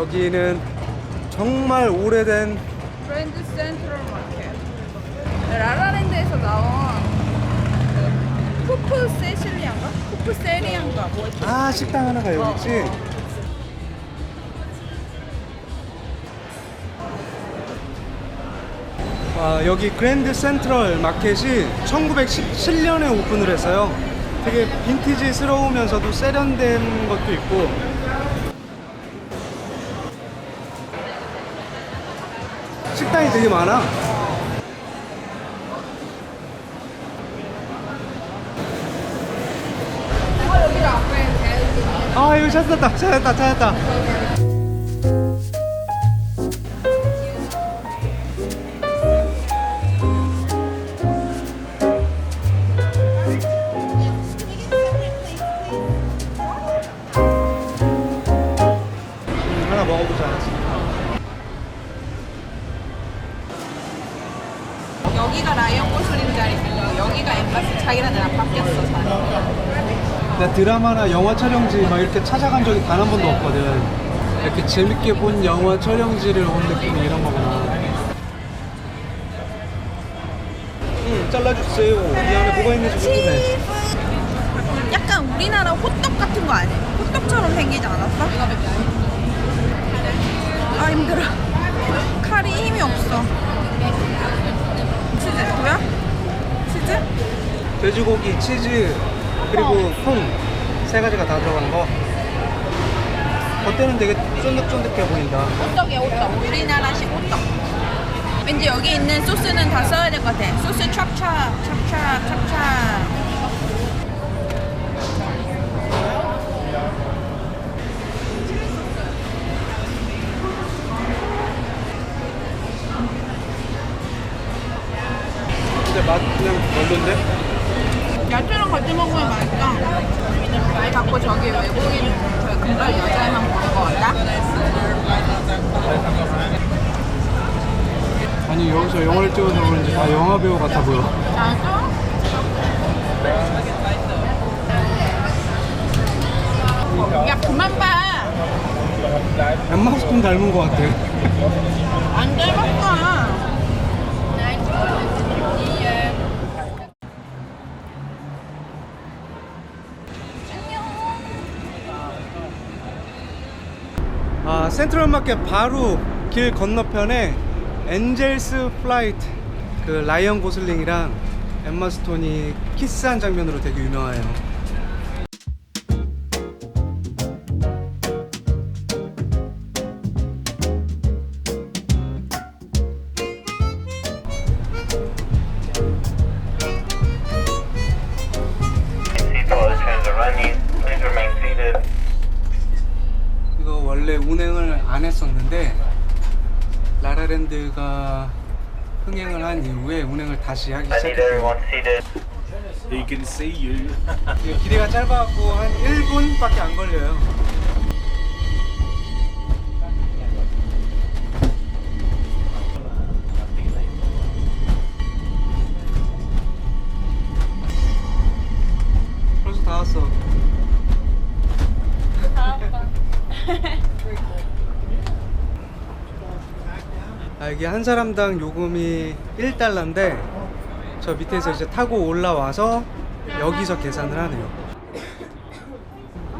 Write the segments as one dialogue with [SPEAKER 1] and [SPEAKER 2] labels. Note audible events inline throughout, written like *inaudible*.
[SPEAKER 1] 여기는 정말 오래된
[SPEAKER 2] 브랜드 센트럴 마켓. 라라랜드에서 나온 그 쿠프 세실리안가? 쿠프 세리안가 뭐였지?
[SPEAKER 1] 아 식당 하나가 여기 있지. 아, 여기 그랜드 센트럴 마켓이 1917년에 오픈을 했어요. 되게 빈티지스러우면서도 세련된 것도 있고. 식당이 되게 많아. 아, 여기 찾았다, 찾았다, 찾았다.
[SPEAKER 2] 여기가 라이언 고슬링 자리고 여기가 엠바스 자기랑 나랑 바뀌었어.
[SPEAKER 1] 나 드라마나 영화 촬영지 막 이렇게 찾아간 적이 단 한 번도 없거든. 이렇게 재밌게 본 영화 촬영지를 온 느낌이 이런 거구나. 응, 잘라주세요. 이 안에 뭐가 있는지 궁금해.
[SPEAKER 2] 약간 우리나라 호떡 같은 거 아니야? 호떡처럼 생기지 않았어? 아 힘들어. 칼이 힘이 없어.
[SPEAKER 1] 돼지고기, 치즈, 그리고 콩 세 가지가 다 들어간 거. 겉에는 되게 쫀득쫀득해 보인다.
[SPEAKER 2] 호떡이야 호떡. 우리나라식 호떡. 왠지 여기 있는 소스는 다 써야 될 것 같아. 소스 찹찹 찹찹 찹찹.
[SPEAKER 1] 근데 맛 그냥 별론데?
[SPEAKER 2] 야채랑 같이 먹으면 맛있다. 자꾸 저기 외국인 저 금발 여자애만 보는 거 같다.
[SPEAKER 1] 아니 여기서 영화를 찍어서 그런지 다 영화 배우 같아 보여.
[SPEAKER 2] 알았어? 야 그만 봐.
[SPEAKER 1] 엠마 스톤 닮은 것 같아.
[SPEAKER 2] 안 닮았어.
[SPEAKER 1] 센트럴 마켓 바로 길 건너편에 엔젤스 플라이트 그 라이언 고슬링이랑 엠마 스톤이 키스한 장면으로 되게 유명해요. 한 이후에 운행을 다시 하기
[SPEAKER 3] seated.
[SPEAKER 4] He can see you.
[SPEAKER 1] 이게 길이가 짧아갖고 한 1분밖에 안 걸려요. 아, 이게 한 사람당 요금이 1달러인데 저 밑에서 이제 타고 올라와서 여기서 계산을 하네요.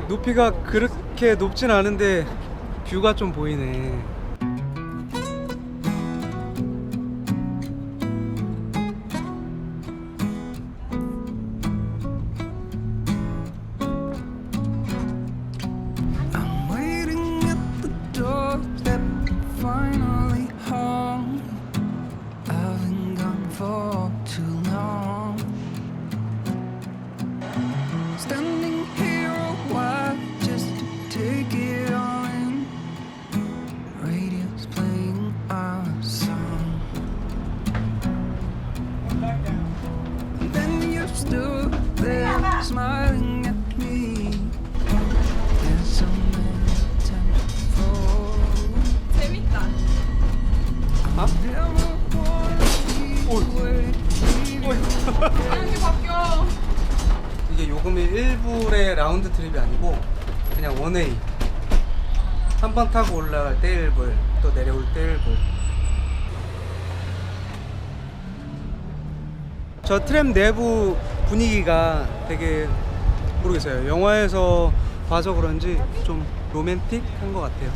[SPEAKER 1] 높이가 그렇게 높진 않은데 뷰가 좀 보이네. 번 타고 올라갈 때 1불, 또 내려올 때 1불. 저 트램 내부 분위기가 되게 모르겠어요. 영화에서 봐서 그런지 좀 로맨틱한 것 같아요.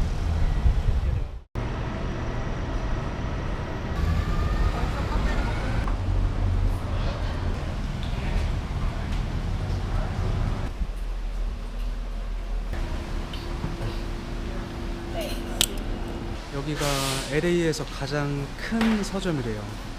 [SPEAKER 1] 여기가 LA에서 가장 큰 서점이래요.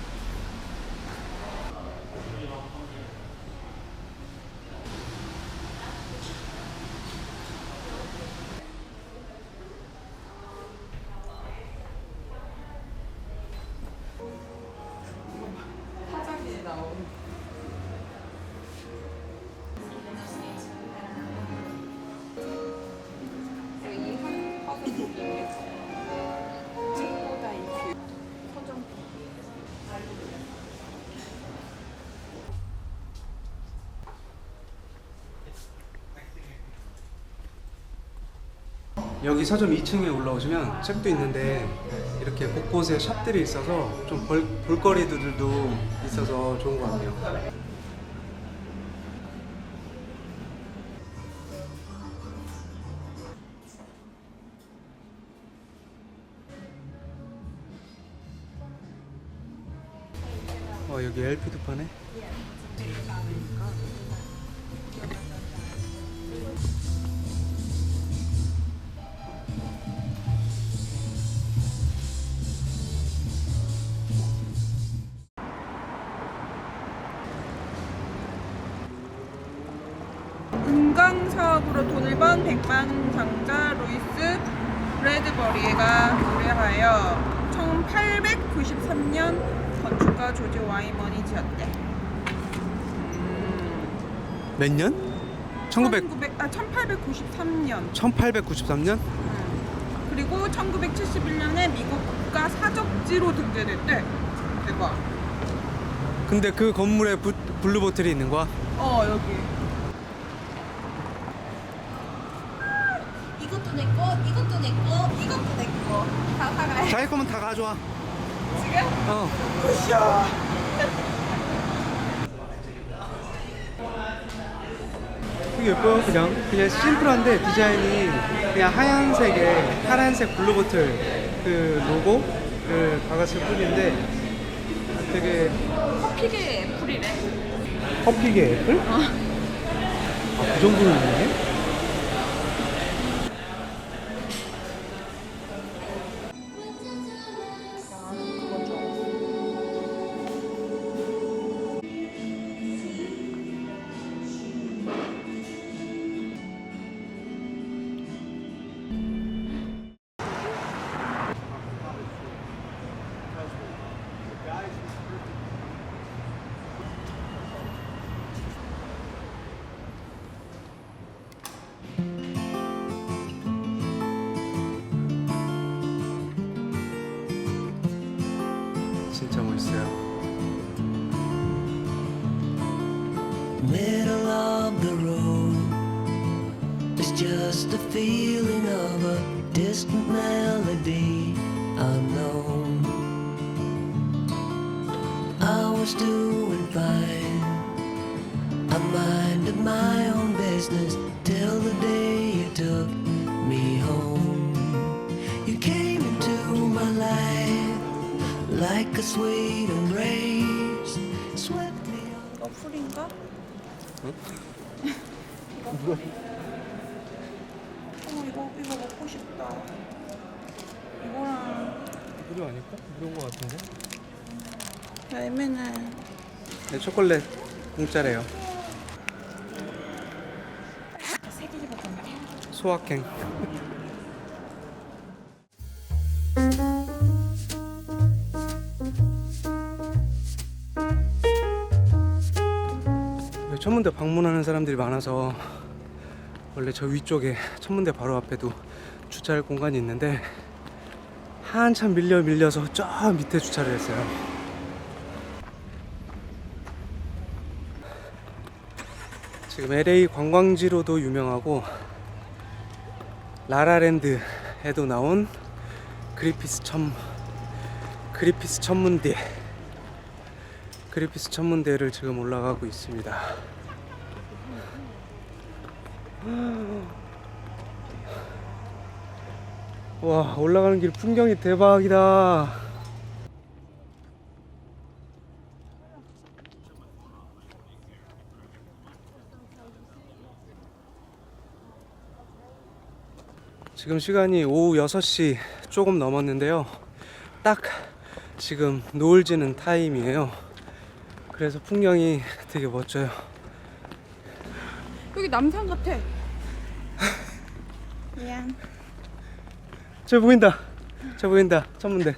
[SPEAKER 1] 여기 서점 2층에 올라오시면 책도 있는데 이렇게 곳곳에 샵들이 있어서 좀 볼, 볼거리들도 있어서 좋은 것 같아요. 어 여기 LP도 파네.
[SPEAKER 2] 은강 사업으로 돈을 번 백만 장자 루이스 브래드버리가 노래하여 1893년 건축가 조지 와이먼이 지었대.
[SPEAKER 1] 몇 년? 1900
[SPEAKER 2] 1900, 아 1893년.
[SPEAKER 1] 1893년?
[SPEAKER 2] 그리고 1971년에 미국 국가 사적지로 등재됐대. 대박.
[SPEAKER 1] 근데 그 건물에 부, 블루 보틀이 있는 거야?
[SPEAKER 2] 어 여기.
[SPEAKER 5] 이것도 내 거, 이것도 내 거, 이것도 내 거. 다 사가요.
[SPEAKER 1] 자기 거면 다 가져와.
[SPEAKER 2] 지금?
[SPEAKER 1] 어. 되게 예뻐요. 그냥 그냥 심플한데 디자인이 그냥 하얀색에 파란색 블루 보틀 그 로고를 박았을 뿐인데 되게
[SPEAKER 2] 커피계 애플이래.
[SPEAKER 1] 커피계 애플? 아, 그 정도는 있네? 진짜 멋있어요.
[SPEAKER 6] middle of the road is just a feeling of a distant melody unknown. I was doing fine. I minded my own business sweet embrace, swept me up.
[SPEAKER 2] 어플인가?
[SPEAKER 1] 이거
[SPEAKER 2] 어 이거 이거 먹고 싶다. 이거랑
[SPEAKER 1] 무료 아닐까? 무료인 것 같은데?
[SPEAKER 2] 열매는
[SPEAKER 1] 네, 초콜릿 공짜래요.
[SPEAKER 2] 세 먹었는데.
[SPEAKER 1] 소확행. *laughs* 방문하는 사람들이 많아서 원래 저 위쪽에 천문대 바로 앞에도 주차할 공간이 있는데 한참 밀려 밀려서 저 밑에 주차를 했어요. 지금 LA 관광지로도 유명하고 라라랜드에 에도 나온 그리피스 천 그리피스 천문대 그리피스 천문대를 지금 올라가고 있습니다. 와 올라가는 길 풍경이 대박이다. 지금 시간이 오후 6시 조금 넘었는데요. 딱 지금 노을 지는 타임이에요. 그래서 풍경이 되게 멋져요.
[SPEAKER 2] 여기 남산 같아. 미안.
[SPEAKER 1] 저 보인다. 저 보인다. 천문대.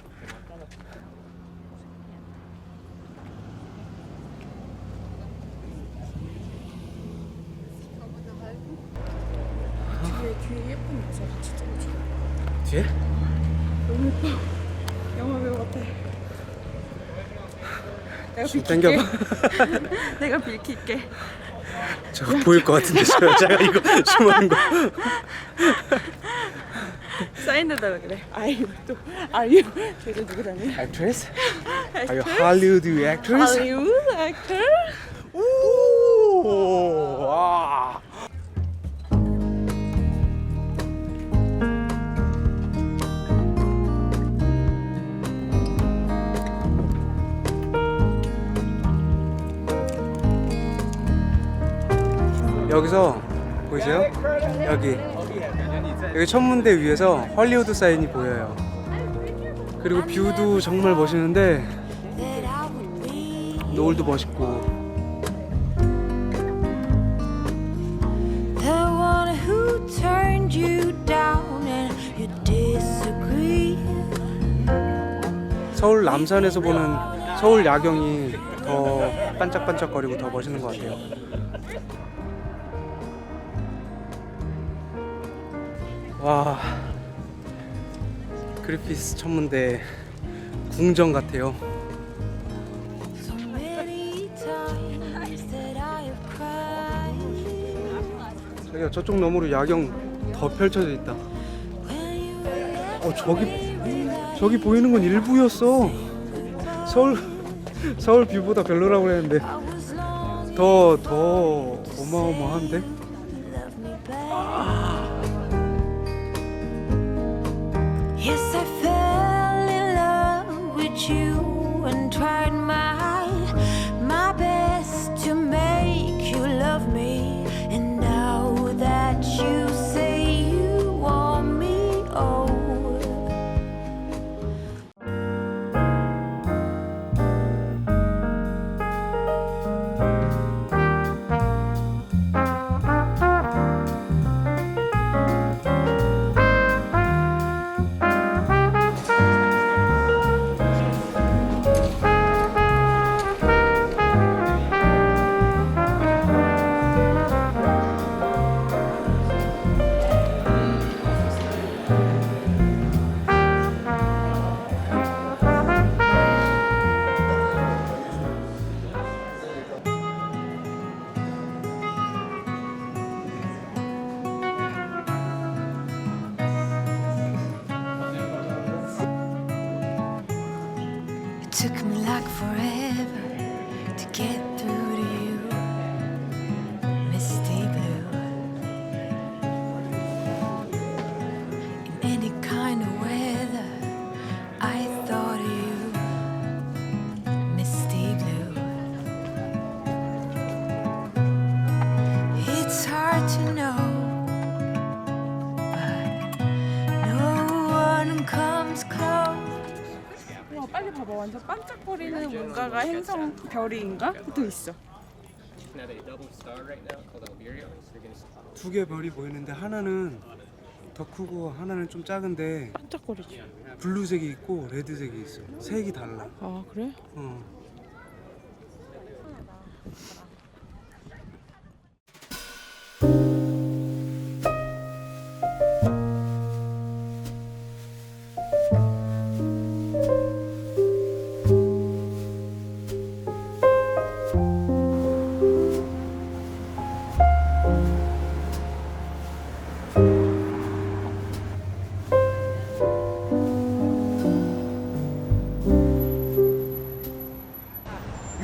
[SPEAKER 2] 뒤에 뒤에 예쁜 여자가 진짜 좋아.
[SPEAKER 1] 뒤에?
[SPEAKER 2] 영화 배우 같아. 내가
[SPEAKER 1] 좀
[SPEAKER 2] 빌킬게.
[SPEAKER 1] 당겨봐. *laughs*
[SPEAKER 2] 내가 빌킬게.
[SPEAKER 1] 저거 보일 것 같은데 저 여자가 이거 숨어는 거.
[SPEAKER 2] 사인 해달라 그래. 아이유 또 아이유 걔가 누구라니?
[SPEAKER 1] Actress? Are you Hollywood actress?
[SPEAKER 2] 할리우
[SPEAKER 1] 여기서 보이세요? 여기 여기 천문대 위에서 헐리우드 사인이 보여요. 그리고 뷰도 정말 멋있는데 노을도 멋있고. 서울 남산에서 보는 서울 야경이 더 반짝반짝거리고 더 멋있는 것 같아요. 와 그리피스 천문대 궁전 같아요. 저기요 저쪽 너머로 야경 더 펼쳐져 있다. 어 저기 저기 보이는 건 일부였어. 서울 서울 뷰보다 별로라고
[SPEAKER 7] long
[SPEAKER 1] 더더 어마어마한데?
[SPEAKER 7] Yes, I fell in love with you and tried my took me like forever to get
[SPEAKER 2] 삼성 별이인가? 또 있어.
[SPEAKER 1] 두 개 별이 보이는데 하나는 더 크고 하나는 좀 작은데
[SPEAKER 2] 반짝거리지.
[SPEAKER 1] 블루색이 있고 레드색이 있어. 색이 달라.
[SPEAKER 2] 아 그래?
[SPEAKER 1] 어.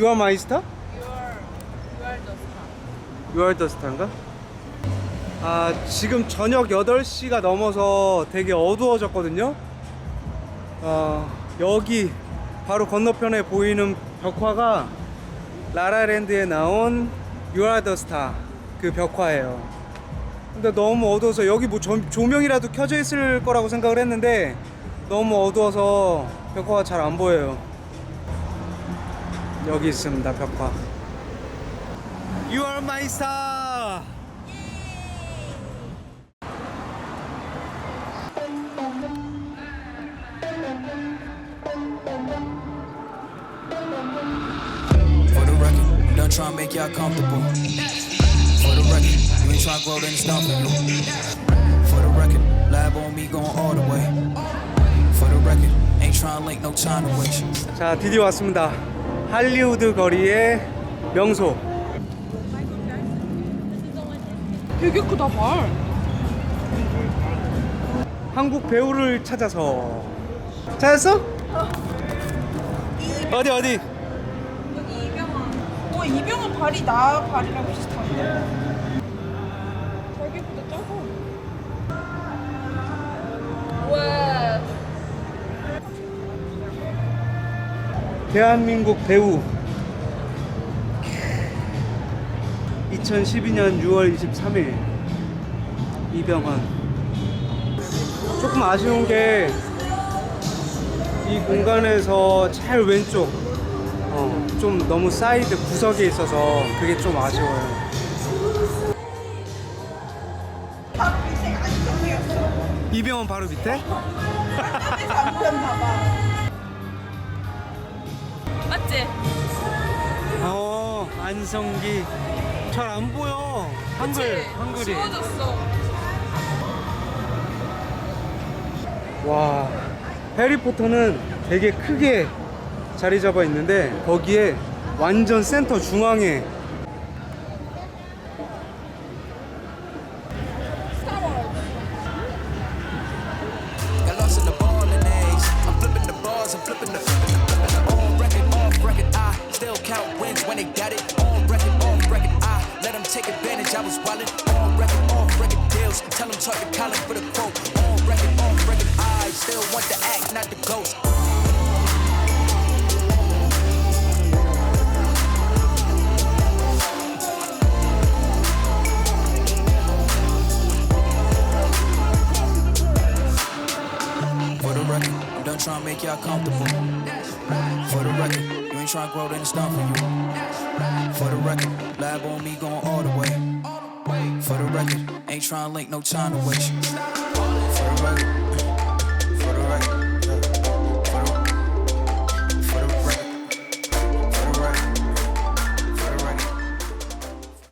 [SPEAKER 1] You are my star? You are the star인가? 아 지금 저녁 8시가 넘어서 되게 어두워졌거든요 어, 여기 바로 건너편에 보이는 벽화가 라라랜드에 나온 You are the star 그 벽화예요 근데 너무 어두워서 여기 뭐 조, 조명이라도 켜져 있을 거라고 생각을 했는데 너무 어두워서 벽화가 잘 안 보여요 여기 있습니다 벽화 You are my star
[SPEAKER 8] For the record, I'm done trying to make y'all comfortable. For the record, you ain't trying to grow, then it's done for you. For the record, lab on me going all the way. For the record, ain't trying to link, no time to waste.
[SPEAKER 1] 자 드디어 왔습니다 할리우드 거리의 명소
[SPEAKER 2] 되게 크다 발.
[SPEAKER 1] 한국 배우를 찾아서 찾았어? 어디 어디
[SPEAKER 2] 여기 이병헌. 어 이병헌 발이 나 발이랑 비슷한데. 자기보다 작아. 와.
[SPEAKER 1] 대한민국 배우. 2012년 6월 23일 이병헌. 조금 아쉬운 게 이 공간에서 제일 왼쪽 어, 좀 너무 사이드 구석에 있어서 그게 좀 아쉬워요. 이병헌 바로 밑에?
[SPEAKER 2] 맞지?
[SPEAKER 1] 어 안성기 잘 안 보여 한글 한글이
[SPEAKER 2] 지워졌어.
[SPEAKER 1] 와 해리포터는 되게 크게 자리 잡아 있는데 거기에 완전 센터 중앙에
[SPEAKER 8] y'all. For the record, you ain't trying to grow, then it's done for you. For the record, lab on me going all the way. For the record, ain't trying to link, no time to waste. For the record.